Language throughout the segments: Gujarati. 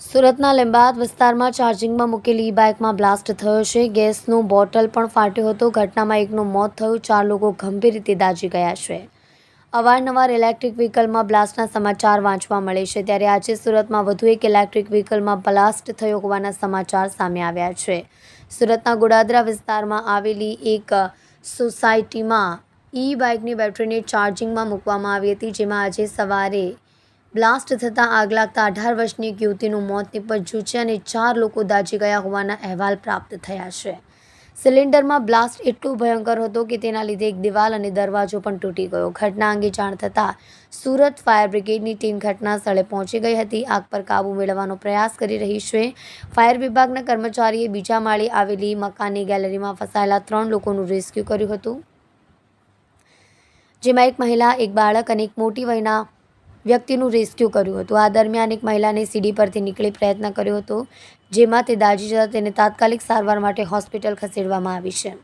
સુરતના લીંબાયત વિસ્તારમાં ચાર્જિંગમાં મૂકેલી બાઇકમાં બ્લાસ્ટ થયો છે. ગેસનું બોટલ પણ ફાટ્યો હતો. ઘટનામાં એકનું મોત થયું. ચાર લોકો ગંભીર રીતે દાઝી ગયા છે. અવારનવાર ઇલેક્ટ્રિક વ્હીકલમાં બ્લાસ્ટના સમાચાર વાંચવા મળે છે. ત્યારે આજે સુરતમાં વધુ એક ઇલેક્ટ્રિક વ્હીકલમાં બ્લાસ્ટ થયો હોવાના સમાચાર સામે આવ્યા છે. સુરતના ગોડાદરા વિસ્તારમાં આવેલી એક સોસાયટીમાં ઈ બાઇકની બેટરીને ચાર્જિંગમાં મૂકવામાં આવી હતી, જેમાં આજે સવારે બ્લાસ્ટ થતાં આગ લાગતા અઢાર વર્ષની એક યુવતીનું મોત નિપજ્યું છે અને ચાર લોકો દાઝી ગયા હોવાના અહેવાલ પ્રાપ્ત થયા છે. સિલિન્ડરમાં બ્લાસ્ટ એટલો ભયંકર હતો કે તેના લીધે એક દિવાલ અને દરવાજો પણ તૂટી ગયો. ઘટના અંગે જાણ થતાં સુરત ફાયર બ્રિગેડની ટીમ ઘટના સ્થળે પહોંચી ગઈ હતી. આગ પર કાબૂ મેળવવાનો પ્રયાસ કરી રહી છે. ફાયર વિભાગના કર્મચારીએ બીજા માળે આવેલી મકાનની ગેલેરીમાં ફસાયેલા ત્રણ લોકોનું રેસ્ક્યુ કર્યું હતું. જેમાં એક મહિલા, એક બાળક અને એક મોટી વયના વ્યક્તિનું રેસ્ક્યુ કર્યું હતું. આ દરમિયાન એક મહિલાને સીડી પરથી નીકળી પ્રયત્ન કર્યો હતો, જેમાં તે દાજી જતા તેને તાત્કાલિક સારવાર માટે હોસ્પિટલ ખસેડવામાં આવી છે.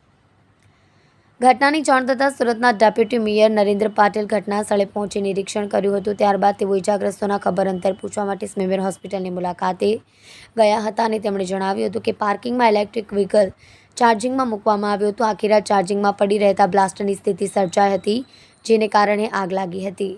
ઘટનાની જાણ થતાં સુરતના ડેપ્યુટી મેયર નરેન્દ્ર પાટીલ ઘટના સ્થળે પહોંચી નિરીક્ષણ કર્યું હતું. ત્યારબાદ તેઓ ઇજાગ્રસ્તોના ખબર અંતર પૂછવા માટે સ્મેમેર હોસ્પિટલની મુલાકાતે ગયા હતા અને તેમણે જણાવ્યું હતું કે પાર્કિંગમાં ઇલેક્ટ્રિક વ્હીકલ ચાર્જિંગમાં મૂકવામાં આવ્યું હતું. આખી રાત ચાર્જિંગમાં પડી રહેતા બ્લાસ્ટની સ્થિતિ સર્જાઈ હતી, જેને કારણે આગ લાગી હતી.